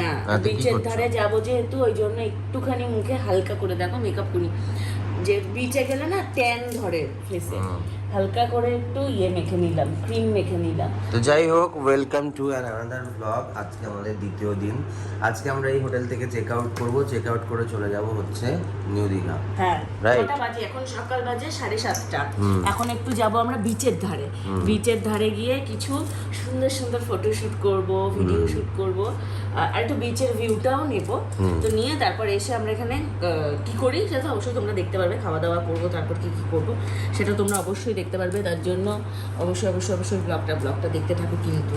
না। বিচের ধারে যাব যেহেতু ওই জন্য একটুখানি মুখে হালকা করে দেখো মেকআপ করি। যে বিচে গেলে না ট্যান ধরে ফেসে হালকা করে একটু ইয়ে মেখে নিলাম ক্রিম মেখে নিলাম। তো যাই হোক welcome to an another blog আজকে আমাদের দ্বিতীয় দিন। আজকে আমরা এই হোটেল থেকে চেক আউট করব। চেক আউট করে চলে যাব হচ্ছে নিউ দীঘা। হ্যাঁ কটা বাজে? এখন সকাল বাজে সাড়ে সাতটা। এখন একটু যাব আমরা বিচের ধারে। বিচের ধারে গিয়ে কিছু সুন্দর সুন্দর ফটো শুট করব ভিডিও শুট করব আর একটু বিচের ভিউটাও নেব। তো নিয়ে তারপর এসে আমরা এখানে কি করি সেটা অবশ্যই তোমরা দেখতে পারবে। খাওয়া দাওয়া করব তারপর কি কি করব সেটা তোমরা অবশ্যই দেখতে পারবে। তার জন্য অবশ্যই অবশ্যই অবশ্যই ব্লগটা ব্লগটা দেখতে থাকো কিন্তু।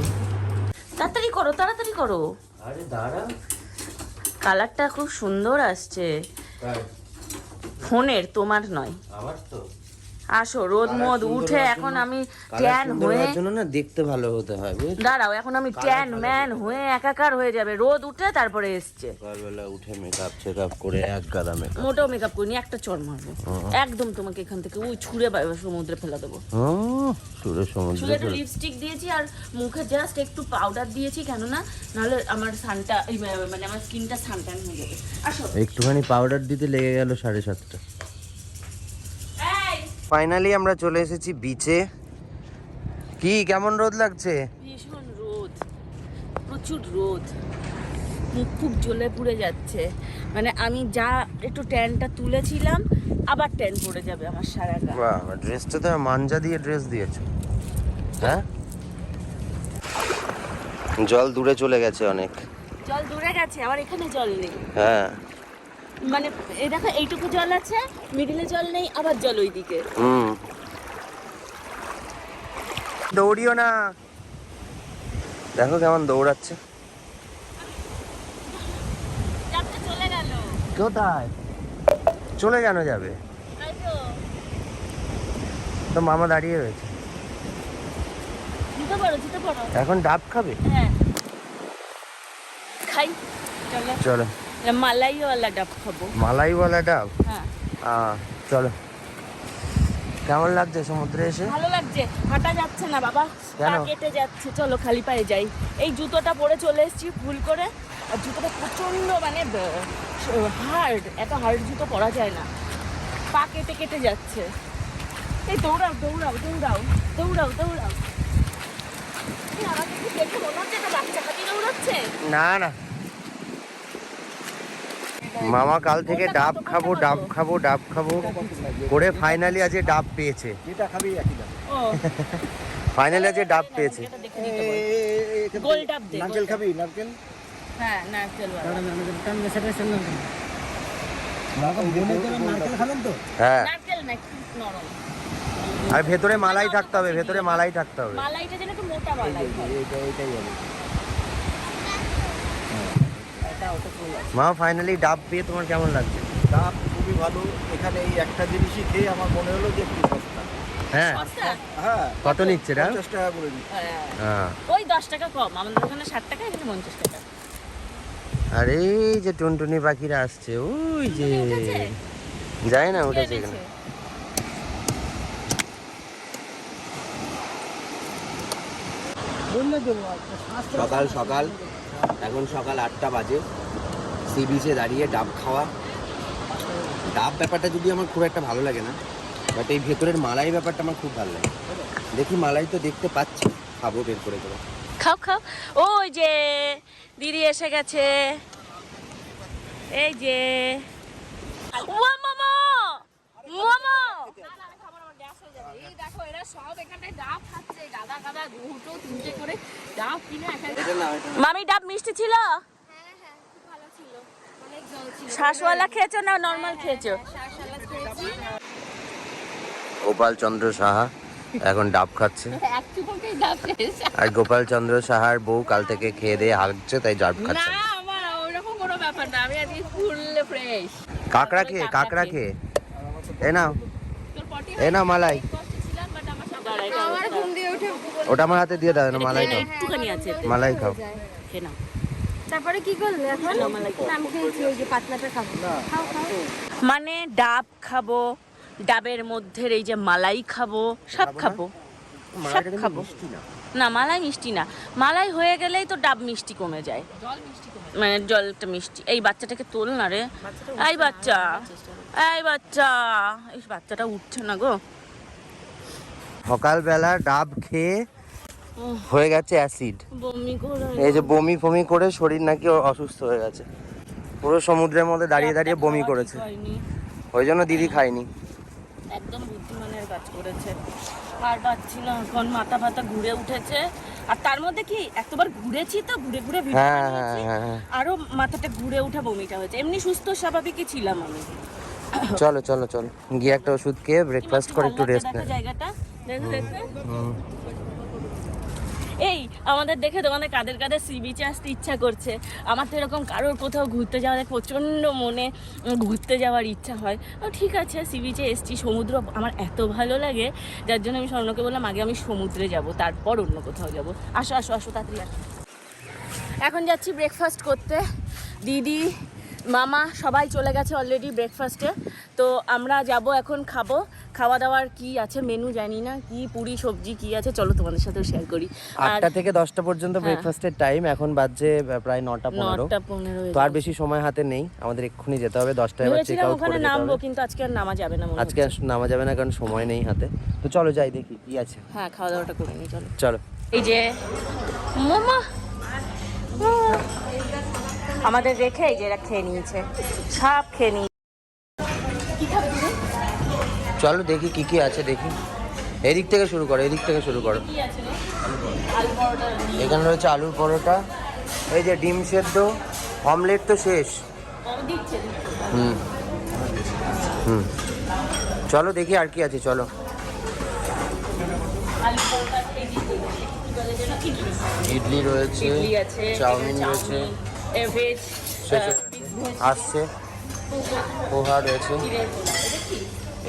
তাড়াতাড়ি করো তাড়াতাড়ি করো। আরে দাঁড়া। কালারটা খুব সুন্দর আসছে। ফোনের তোমার নয়। আমার তো। আসো রোদ মদ উঠে এখন আমি ট্যান হয়ে জন্য না দেখতে ভালো হতে হয় দাঁড়াও এখন আমি ট্যান ম্যান হয়ে একাকার হয়ে যাবে। রোদ উঠে তারপরে এসছে। সকালবেলা উঠে মেকআপ চেক আপ করে এক গাদা মেকআপ মোটেও মেকআপ করিনি একটা চর মারবো। একদম তোমাকে এখান থেকে ওই ছুঁড়ে সমুদ্রে ফেলে দেবো। সুরে সমুদ্রে চুলে একটু লিপস্টিক দিয়েছি আর মুখে জাস্ট একটু পাউডার দিয়েছি কেননা নাহলে আমার সানটা মানে আমার স্কিনটা সানটান হয়ে যাবে। আসো। একটুখানি পাউডার দিতে লেগে গেল সাড়ে সাতটা। ফাইনালি আমরা চলে এসেছি বিচে কি কেমন রোদ লাগছে? ভীষণ রোদ। প্রচুর রোদ। মুখ খুব জ্বলে পুড়ে যাচ্ছে। মানে আমি যা একটু ট্যানটা তুলেছিলাম আবার ট্যান পড়ে যাবে আমার সারা গা বাহ ড্রেসটা তো মাঞ্জা দিয়ে ড্রেস দিয়েছ। হ্যাঁ? জল দূরে চলে গেছে অনেক। জল দূরে গেছে আবার এখানে জল নেই। হ্যাঁ। মানে এই দেখো এইটুকু জল আছে মিডিলে জল নেই আবার জল ওইদিকে। হুম। দৌড়িও না। দেখো কেমন দৌড়াচ্ছে। চলে গেল। কোথায়? চলে কেন যাবে? তো। মামা দাঁড়িয়ে রয়েছে। এখন ডাব খাবে? হ্যাঁ। খাই। চলো। চলো। মালাইওয়ালা ডাব খাব। মালাইওয়ালা ডাব? হ্যাঁ। চলো। কেমন লাগছে সমুদ্রে এসে? ভালো লাগছে। হাঁটা যাচ্ছে না বাবা। পা কেটে যাচ্ছে। চলো খালি পায়ে যাই। এই জুতোটা পরে চলে এসেছি ভুল করে। আর জুতোটা প্রচণ্ড মানে হার্ড এত হার্ড জুতো পরা যায় না। পা কেটে কেটে যাচ্ছে। এই দৌড়াও দৌড়াও দৌড়াও দৌড়াও দৌড়াও। আমাকে কি দেখে মনে হচ্ছে একটা বাচ্চা হাতি দৌড়াচ্ছে? না না। মামা কাল থেকে ডাব খাব ডাব খাব ডাব খাব করে ফাইনালি আজকে ডাব পেয়েছে। ফাইনালি আজকে ডাব পেয়েছে। নারকেল খাবি নারকেল? হ্যাঁ হ্যাঁ। আর ভেতরে মালাই থাকতে হবে ভেতরে মালাই থাকতে হবে। মালাইটা যেন একটু মোটা মালাই হয়। এইটা এইটাই হবে এটা ওটা ফুল আছে মা ফাইনালি ডাব পেয়ে তোমার কেমন লাগছে? ডাব খুবই ভালো। এখানে এই একটা জিনিসই খেয়ে আমার মনে হলো যে একটু সস্তা। হ্যাঁ। হ্যাঁ। কত নিচ্ছে ডাব? পঞ্চাশ টাকা করে দিচ্ছি হ্যাঁ। হ্যাঁ। ওই দশ টাকা কম। আমাদের ওখানে ষাট টাকা এখানে পঞ্চাশ টাকা। আর এই যে টুনটুনি পাখিরা আসছে ওই যে? যায় না উঠেছে এখানে এনেছে? বললে দেবো সকাল সকাল। এখন সকাল আটটা বাজে। সি বিচে দাঁড়িয়ে ডাব খাওয়া। ডাব ব্যাপারটা যদি আমার খুব একটা ভালো লাগে না বাট এই ভেতরের মালাই ব্যাপারটা আমার খুব ভালো লাগে। দেখি মালাই তো দেখতে পাচ্ছি খাব বের করে করে। খাও খাও। ওই যে দিদি এসে গেছে। এই যে। মামি ডাব মিষ্টি ছিল? শ্বাসওয়ালা খেয়েছো না নর্মাল খেয়েছো? গোপাল চন্দ্র সাহা এখন ডাব খাচ্ছে। আর গোপাল চন্দ্র সাহার বউ কাল থেকে খেয়ে দিয়ে হাগছে তাই ডাব খাচ্ছে। কাকড়া খেয়ে কাকড়া খেয়ে। এ নাও। এ নাও মালাই। ওটা আমার হাতে দিয়ে দাও না মালাই খাও। মালাই খাও। তারপরে কি করলে? এখন আমি খেয়েছি ওই যে পাতলাটা খাব। খাও খাও। মানে ডাব খাব ডাবের মধ্যে এই যে মালাই খাব সব খাব সব খাব। না। মালাই মিষ্টি না। মালাই হয়ে গেলেই তো ডাব মিষ্টি কমে যায়। জল মিষ্টি করে মানে জলটা মিষ্টি। এই বাচ্চাটাকে তোল না রে। এই বাচ্চা। এই বাচ্চা। এই বাচ্চাটা উঠছে না গো। সকালবেলা ডাব খেয়ে হয়ে গেছে অ্যাসিড। বমি করে। এই যে বমি ফমি করে শরীর নাকি অসুস্থ হয়ে গেছে। পুরো সমুদ্রের মধ্যে দাঁড়িয়ে দাঁড়িয়ে বমি করেছে। ওই জন্য দিদি খায়নি। একদম বুদ্ধিমানের কাজ করেছে। আর পাচ্ছি না এখন মাথা ফাতা ঘুরে উঠেছে। আর তার মধ্যে কি এতবার ঘুরেছি তো ঘুরে ঘুরে হ্যাঁ হ্যাঁ হ্যাঁ আরও মাথাটা ঘুরে উঠা বমিটা হয়েছে। এমনি সুস্থ স্বাভাবিকই ছিলাম আমি। চলো চলো চলো। গিয়ে একটা ওষুধ খেয়ে ব্রেকফাস্ট করে একটু রেস্ট নে। জায়গাটা? দেখো দেখো। এই, আমাদের দেখে তোমাদের কাদের কাদের সি বিচে আসতে ইচ্ছা করছে। আমার তো এরকম কারোর কোথাও ঘুরতে যাওয়ার প্রচণ্ড মনে ঘুরতে যাওয়ার ইচ্ছা হয়। ঠিক আছে সি বিচে এসছি। সমুদ্র আমার এত ভালো লাগে, যার জন্য আমি স্বর্ণকে বললাম, আগে আমি সমুদ্রে যাব, তারপর অন্য কোথাও যাব। আসো আসো আসো, তাড়াতাড়ি আসো। এখন যাচ্ছি ব্রেকফাস্ট করতে। দিদি, মামা সবাই চলে গেছে অলরেডি ব্রেকফাস্টে তো আমরা যাব, এখন খাব। খাওয়া দাওয়ার কি আছে মেনু জানি না কি পুরি সবজি কি আছে চলো তোমাদের সাথেও শেয়ার করি। আটটা থেকে দশটা পর্যন্ত ব্রেকফাস্টের টাইম এখন বাজছে প্রায় নটা পনেরো। নটা তো আর বেশি সময় হাতে নেই আমাদের এক্ষুনি যেতে হবে দশটায় এবার চেক আউট ওখানে করে নামবো কিন্তু আজকে আর নামা যাবে না আজকে আর নামা যাবে না কারণ সময় নেই হাতে। তো চলো যাই দেখি কি আছে। হ্যাঁ খাওয়া দাওয়াটা করে নিই চলো। চলো। এই যে মামা। আমাদের রেখে এই যে এরা খেয়ে নিয়েছে সব খেয়ে নিয়েছে চলো দেখি কি কি আছে দেখি। এদিক থেকে শুরু করো এদিক থেকে শুরু করো। এখানে রয়েছে আলুর পরোটা। এই যে ডিম সেদ্ধ অমলেট তো শেষ। হুম। হুম। চলো দেখি আর কি আছে চলো। ইডলি রয়েছে চাউমিন রয়েছে। আসছে। পোহা। রয়েছে।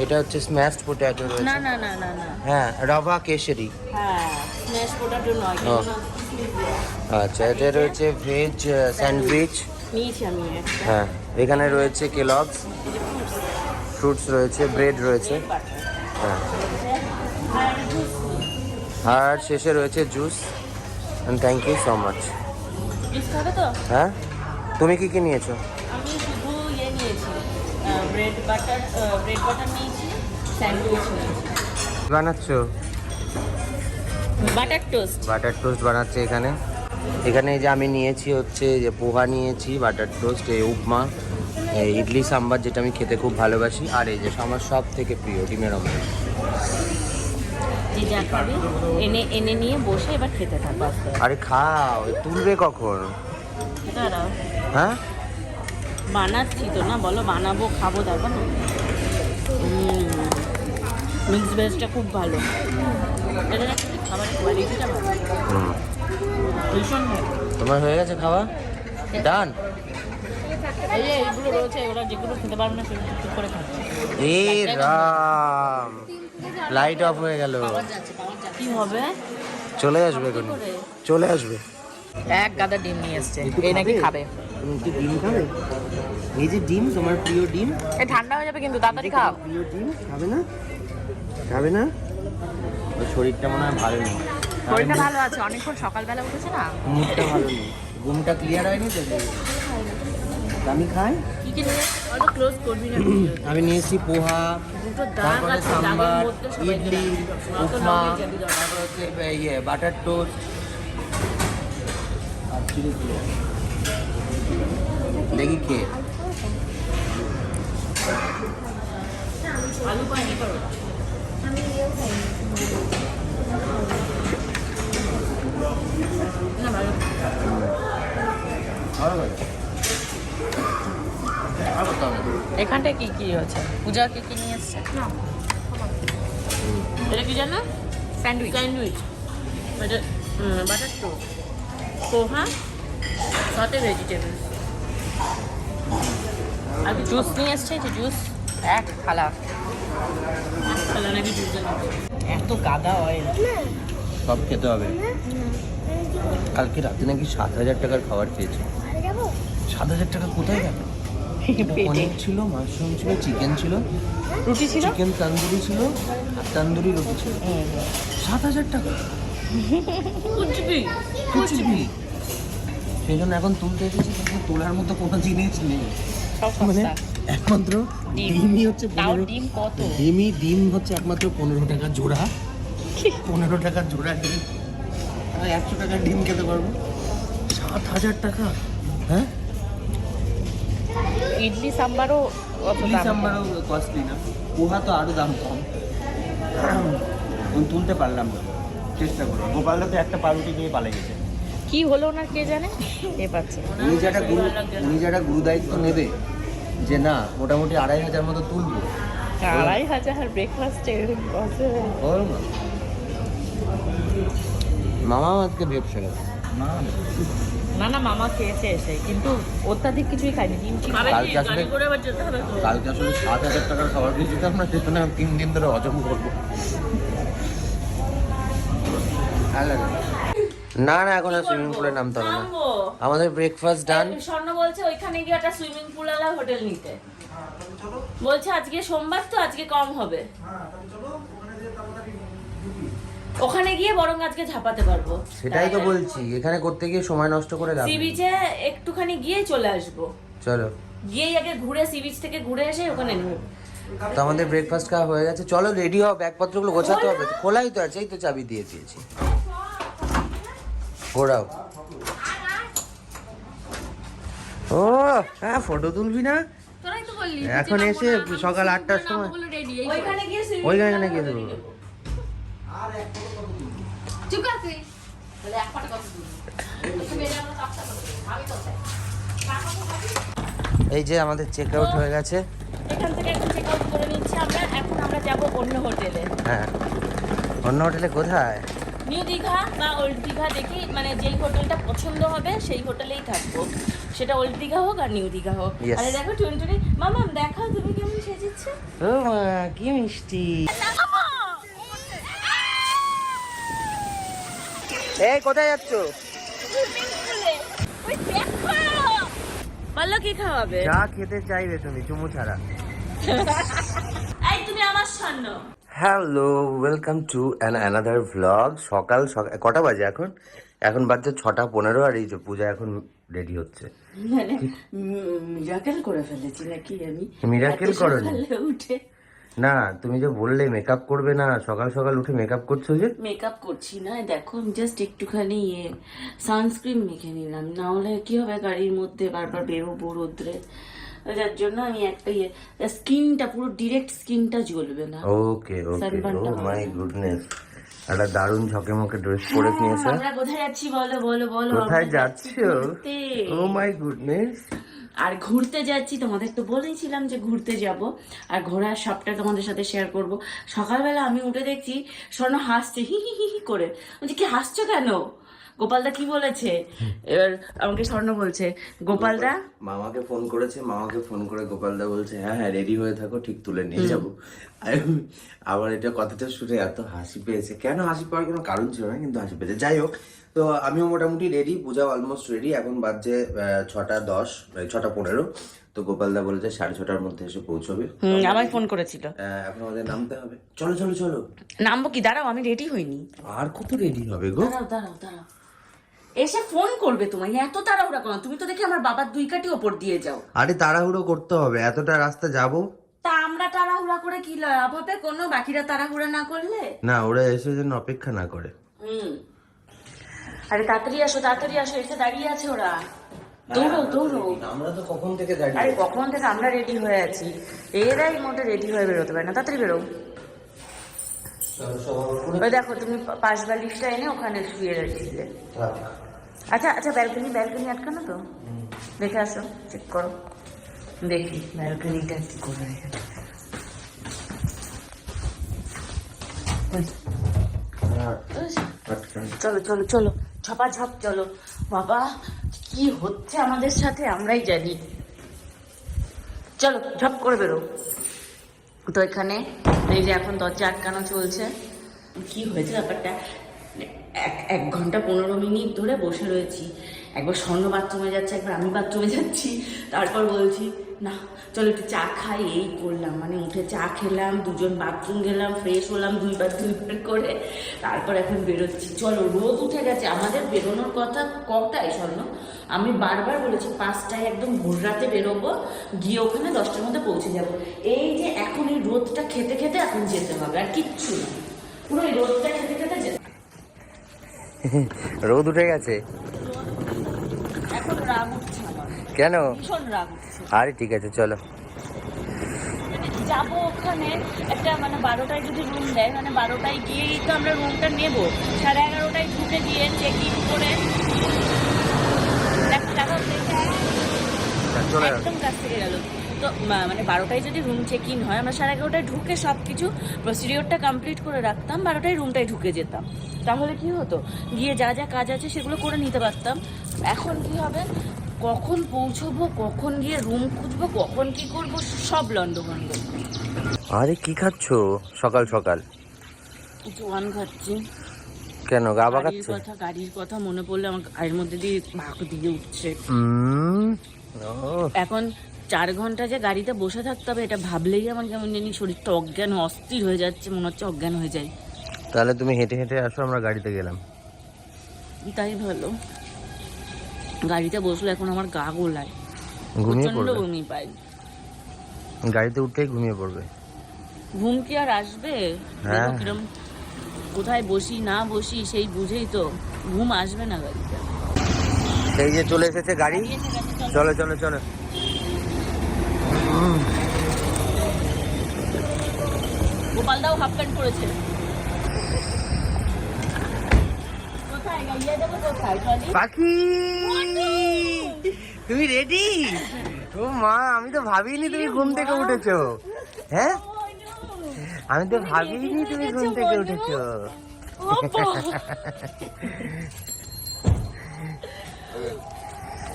এটা হচ্ছে স্ম্যাশড পোট্যাটো না রয়েছে। না না না না হ্যাঁ রাভা কেশরি হ্যাঁ স্ম্যাশ পোটাটো নয়। আচ্ছা এটা রয়েছে ভেজ স্যান্ডউইচ নিয়েছি আমি হ্যাঁ এখানে রয়েছে কেলগস ফ্রুটস রয়েছে ব্রেড রয়েছে। হ্যাঁ। আর শেষে রয়েছে juice thank you so much হ্যাঁ? তুমি কি কি নিয়েছো? ব্রেড বাটার ব্রেড বাটার নিয়েছি স্যান্ডউইচ নিয়েছি। বানাচ্ছো? বাটার টোস্ট বাটার টোস্ট বানাচ্ছে এখানে। এখানে যে আমি নিয়েছি হচ্ছে যে পোহা নিয়েছি বাটার টোস্ট এই উপমা ইডলি সাম্বার যেটা আমি খেতে খুব ভালোবাসি আর এই যে আমার সব থেকে প্রিয় ডিমের অমলেট যা খাবে? এনে এনে নিয়ে বসে এবার খেতে আস্তে। আরে খাও তুলবে কখন? হ্যাঁ? বানাচ্ছি তো না বলো বানাবো খাব তারপর না। মিক্স ভেজটা খুব ভালো। এটা দেখো খাবারের কোয়ালিটিটা ভালো। ভীষণ ভালো। তোমার হয়ে গেছে খাওয়া? ডান এইগুলো রয়েছে ওরা যেগুলো খেতে পারবে না সেগুলো চুপ করে খাচ্ছে এ রাম। লাইট অফ হয়ে গেল। কি হবে? চলে আসবে এখন চলে আসবে। এক গাদা ডিম নিয়ে এসছে। এই নাকি খাবে? তুমি কি ডিম খাবে এই যে ডিম তোমার প্রিয় ডিম। এই ঠান্ডা হয়ে যাবে কিন্তু তাড়াতাড়ি খাও। প্রিয় ডিম খাবে না? খাবে না? ওর শরীরটা মনে হয় ভালো নেই। শরীরটা ভালো আছে অনেকক্ষণ সকালবেলা উঠেছে না? মুডটা ভালো নেই। ঘুমটা ক্লিয়ার হয়নি তো? আমি খাই কি কি ক্লোজ করবি না। আমি নিয়েছি পোহা তারপরে সাম্বার ইডলি উপমা। তারপর হচ্ছে ইয়ে বাটার টোস্ট আর চিলি দেখি কোথাও এখানটায় কি কি আছে পূজা কি কি নিয়ে এসছে? এটা কি জানো? Sandwich sandwich butter toast poha সাথে ভেজিটেবল আর জুস নিয়ে এসছে যে জুস। এক থালা। থালা নাকি জুস এত গাদা অয়েল সব খেতে হবে। কালকে রাতে নাকি সাত হাজার টাকার খাবার খেয়েছি। সাত হাজার টাকা কোথায় গেল? পনির ছিল মাশরুম ছিল চিকেন ছিল রুটি ছিল? চিকেন তান্দুরি ছিল আর তান্দুরি রুটি ছিল। সাত হাজার টাকা? কুচবি। কুচবি। সেই জন্য এখন তুলতে এসেছি কিন্তু তোলার মতো কোনো জিনিস নেই। মানে একমাত্র ডিম। ডিমই হচ্ছে পনেরো ডিম কত? ডিমই ডিম হচ্ছে একমাত্র পনেরো টাকা জোড়া। পনেরো টাকা জোড়া ডিম। একশো টাকার ডিম খেতে পারব। সাত হাজার টাকা। হ্যাঁ? ইডলি সাম্বারও ইডলি সাম্বারও কস্টলি না। পোহা তো আরও দাম কম। তুলতে পারলাম না। চেষ্টা করো গোপালদা তো একটা পাউরুটি নিয়ে পালে গেছে। কি হলো ওনার কে জানে? এ পাচ্ছে। উনি যেটা গুরু উনি যেটা গুরু দায়িত্ব নেবে যে না মোটামুটি আড়াই হাজার মতো তুলবো। আড়াই হাজার ব্রেকফাস্টে না। মামা আজকে ব্যবসা গেছে না না। মামা খেয়েছে এসে কিন্তু অত্যাধিক কিছুই খাইনি ডিম কালকে আসলে কালকে আসলে সাত হাজার টাকার খাবার দিয়েছিলাম না সেখানে আমি তিন দিন ধরে হজম করব। না না এখন আর সুইমিং পুলে নামতে হবে না। আমাদের ব্রেকফাস্ট ডান স্বর্ণ বলছে ওইখানে গিয়ে একটা সুইমিং পুল আলা হোটেল নিতে। বলছে আজকে সোমবার তো আজকে কম হবে। ওখানে গিয়ে বরং আজকে ঝাপাতে পারব। সেটাই তো বলছি এখানে করতে গিয়ে সময় নষ্ট করে লাভ সি বিচে একটুখানি গিয়ে চলে আসব। চলো। গিয়েই আগে ঘুরে সি বিচ থেকে ঘুরে এসে ওখানে নেব। তো আমাদের ব্রেকফাস্ট খাওয়া হয়ে গেছে। চলো রেডি হও ব্যাগপত্রগুলো গোছাতে হবে। খোলাই তো আছে এই তো চাবি দিয়ে দিয়েছি। ঘোরাও। ও হ্যাঁ ফটো তুলবি না? তোরাই তো বললি এখন এসে সকাল আটটার সময় ওইখানে গিয়ে swimming ওইখানে pool গিয়ে করে দেবো নিবো। চুপ কর তুই বলে এক ফোঁটা কথা বলবি। আমি তো চাই। এই যে আমাদের চেক আউট হয়ে গেছে। এখান থেকে এখন চেক আউট করে নিচ্ছি আমরা এখন আমরা যাব অন্য হোটেলে হ্যাঁ। অন্য হোটেলে কোথায়? নিউ দীঘা বা ওল্ড দীঘা দেখি মানে যেই হোটেলটা পছন্দ হবে সেই হোটেলেই থাকব। সেটা ওল্ড দীঘা হোক আর নিউ দীঘা হোক। আরে দেখো টুনটুনি মামাম দেখাও তুমি কেমন সেজেছো। ও মা কি মিষ্টি। এই কোথায় যাচ্ছ? কি খাওয়াবে? যা খেতে চাইবে তুমি চুমু ছাড়া। এই তুমি আমার স্বর্ণ hello welcome to an another vlog সকাল সকাল কটা বাজে এখন? এখন বাজছে ছটা পনেরো আর এই যে পূজা এখন রেডি হচ্ছে। মিরাকেল করে ফেলেছি নাকি আমি? উঠে। না তুমি যে বললে মেকআপ করবে না সকাল সকাল উঠে মেকআপ করছ যে? মেকআপ করছি না দেখো আমি জাস্ট একটুখানি ইয়ে সানস্ক্রিন মেখে নিলাম। না হলে কি হবে গাড়ির মধ্যে বারবার বেরোবো রোদ্রে। যার জন্য আমি একটা ইয়ে স্কিনটা পুরো ডিরেক্ট স্কিনটা জ্বলবে না। ওকে ওকে ও মাই গুডনেস একটা দারুণ ঝকে মকে ড্রেস পরে নিয়েছে। আমরা কোথায় যাচ্ছি বলো বলো বলো কোথায় যাচ্ছি ও মাই গুডনেস আর ঘুরতে যাচ্ছি তোমাদের তো বলেছিলাম যে ঘুরতে যাব। আর ঘোরার সবটা তোমাদের সাথে শেয়ার করব। সকালবেলা আমি উঠে দেখছি স্বর্ণ হাসছে হি হি হি হি করে। বলছি কি হাসছো কেন? গোপালদা কি বলেছে? এবার আমাকে স্বর্ণ বলছে। গোপালদা? মামাকে ফোন করেছে মামাকে ফোন করে গোপালদা বলছে হ্যাঁ হ্যাঁ রেডি হয়ে থাকো ঠিক তুলে নিয়ে যাব। আমার এটা কথাটা শুনে এত হাসি পেয়েছে। কেন হাসি পাওয়ার কোনো কারণ ছিল না কিন্তু হাসি পেয়েছে। যাই হোক তো আমিও মোটামুটি রেডি পূজা অলমোস্ট রেডি এখন বাজছে ছটা দশ ছটা পনেরো। তো গোপালদা বলেছে সাড়ে ছটার মধ্যে এসে পৌঁছবে। আমায় ফোন করেছিল। এখন আমাদের নামতে হবে। চলো চলো চলো। নামবো কি? দাঁড়াও আমি রেডি হইনি। আর কত রেডি হবে গো? দাঁড়াও দাঁড়াও দাঁড়াও। এসে ফোন করবে তোমায়। এত তাড়াহুড়া করো তুমি তো দেখি আমার বাবার দুই কাটি ওপর দিয়ে যাও। আরে তাড়াহুড়ো করতে হবে। এতটা রাস্তা যাব? তা আমরা তাড়াহুড়া করে কি লাভ হবে? কোনো? বাকিরা তাড়াহুড়া না করলে? না ওরা এসে যেন অপেক্ষা না করে। হুম। আরে তাড়াতাড়ি আসো তাড়াতাড়ি আসো। এসে দাঁড়িয়ে আছে ওরা। দৌড়ো দৌড়ো। আমরা তো কখন থেকে দাঁড়িয়ে আরে কখন থেকে আমরা রেডি হয়ে আছি? এরাই মোটে রেডি হয়ে বেরোতে পারে না। তাড়াতাড়ি বেরো। ওই দেখো তুমি পাশ বালিশটা এনে ওখানে শুয়ে রেখেছিলে। আচ্ছা আচ্ছা ব্যালকনি ব্যালকনি আটকানো তো? দেখে আসো চেক করো। দেখি ব্যালকনিটা কি করে চলো চলো চলো ঝপা ঝপ চলো। বাবা, কি হচ্ছে আমাদের সাথে? আমরাই জানি। চলো, ঝপ করে বেরো। তো এখানে, এই যে এখন দরজা আটকানো চলছে। কি হয়েছে ব্যাপারটা? এক ঘণ্টা পনেরো মিনিট ধরে বসে রয়েছি। একবার স্বর্ণ বাথরুমে যাচ্ছে, একবার আমি বাথরুমে যাচ্ছি। তারপর বলছি, না, চলো একটু চা খাই। এই করলাম মানে উঠে চা খেলাম, দুজন বাথরুম গেলাম ফ্রেশ হলাম দুইবার দুইবার করে। তারপর এখন বেরোচ্ছি। চলো, রোদ উঠে গেছে। আমাদের বেরোনোর কথা কটায়, স্বর্ণ? আমি বারবার বলেছি, পাঁচটায় একদম ভোর রাতে বেরোবো, গিয়ে ওখানে দশটার মধ্যে পৌঁছে যাব। এই যে এখন এই রোদটা খেতে খেতে এখন যেতে হবে, আর কিচ্ছু না। পুরো এই রোদটা খেতে খেতে যেতে রোদ উঠে গেছে। কেন? আরে ঠিক আছে চলো। যাব ওখানে একটা মানে বারোটায় যদি রুম দেয় মানে বারোটায় গিয়েই তো আমরা রুমটা নেব। সাড়ে এগারোটায় ঢুকে গিয়ে চেক ইন করে একদম কাছ থেকে গেল। তো মানে বারোটায় যদি রুম চেক ইন হয় আমরা সাড়ে এগারোটায় ঢুকে সব কিছু প্রসিডিওরটা কমপ্লিট করে রাখতাম বারোটায় রুমটায় ঢুকে যেতাম। তাহলে কি হতো? গিয়ে যা যা কাজ আছে সেগুলো করে নিতে পারতাম। এখন কি হবে? কখন পৌঁছবো কখন গিয়ে রুম খুঁজবো কখন কি করব সব লন্ডভন্ড। আরে কি খাচ্ছো? সকাল সকাল। জোয়ান খাচ্ছি। কেন গা বাগাচ্ছে কথা গাড়ির কথা মনে পড়লে আমার গায়ের মধ্যে দিয়ে ভাগ দিয়ে উঠছে। এখন চার ঘণ্টা যে গাড়িতে বসে থাকতে হবে এটা ভাবলেই আমার কেমন জানি শরীরটা অজ্ঞান অস্থির হয়ে যাচ্ছে মনে হচ্ছে অজ্ঞান হয়ে যায় তাহলে তুমি হেঁটে হেঁটে আসো আমরা গাড়িতে গেলাম। তাই ভালো। গাড়িতে বসলে এখন আমার গা গোলায়। ঘুমিয়ে পড়বে? বমি পাই। গাড়িতে উঠলেই ঘুমিয়ে পড়বে? ঘুম কি আর আসবে? হ্যাঁ। কিরম কোথায় বসি না বসি সেই বুঝেই তো। ঘুম আসবে না গাড়িতে। সেই যে চলে এসেছে গাড়ি। চলো চলো চলো। গোপালদাও হাফ প্যান্ট পরেছে। পাখি! তুমি রেডি ও মা আমি তো ভাবিনি তুমি ঘুম থেকে উঠেছো। হ্যাঁ? আমি তো ভাবিনি তুমি ঘুম থেকে উঠেছো।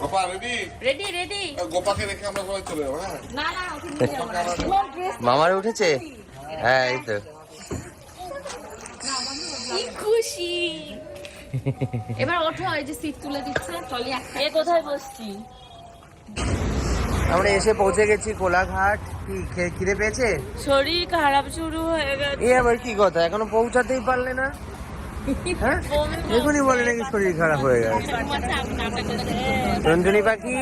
গোপা রেডি রেডি রেডি গোপাকে রেখে আমরা সবাই চলে যাব হ্যাঁ? না না মামার উঠেছে? হ্যাঁ এই তো। কি খুশি। এবার ওঠো এই যে সিট তুলে দিচ্ছে টলি এ কোথায় বসছি? আমরা এসে পৌঁছে গেছি কোলাঘাট। কি খিদে পেয়েছে? শরীর খারাপ শুরু হয়ে গেছে। এ আবার কি কথা? এখনও পৌঁছাতেই পারলে না। হ্যাঁ? এখনই বলে নাকি শরীর খারাপ হয়ে গেছে টুনটুনি পাখি?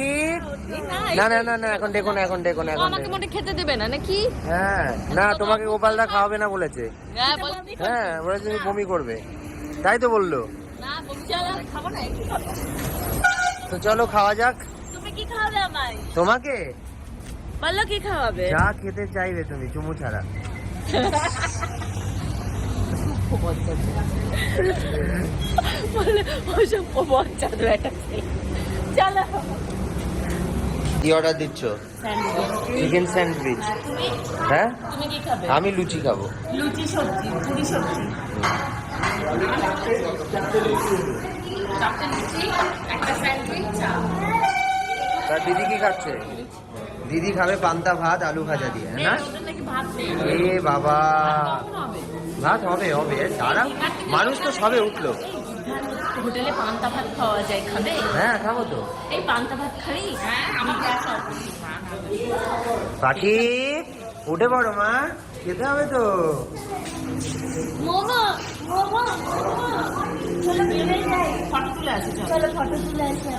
না না না না এখন দেখো না এখন দেখো না এখন আমাকে মোটে খেতে দেবে না নাকি? হ্যাঁ না তোমাকে গোপালদা খাওয়াবে না বলেছে। হ্যাঁ হ্যাঁ বলেছে তুমি বমি করবে। তাই তো বলল। তো চলো খাওয়া যাক। তুমি কি খাওয়াবে আমায়? তোমাকে? বলল কি খাওয়াবে? যা খেতে চাইবে তুমি চুমু ছাড়া। বলে ওসব পঞ্চায়েত বেটা চলো কি অর্ডার দিচ্ছ? চিকেন স্যান্ডউইচ হ্যাঁ? আমি লুচি খাব। লুচি সবজি পুরি সবজি তার দিদি কি খাচ্ছে? দিদি খাবে পান্তা ভাত আলু ভাজা দিয়ে না? এ বাবা। ভাত হবে হবে। দাঁড়া মানুষ তো সবে উঠল। হোটেলে পান্তা ভাত খাওয়া যায় খাবে? হ্যাঁ খাব তো। এই পান্তা ভাত খাবি? হ্যাঁ পাখি উঠে পড়ো মা খেতে হবে তো। মোমো মোমো চলো বেরিয়ে যাই। ফটো তুলে আসি চলো। ফটো তুলে আসি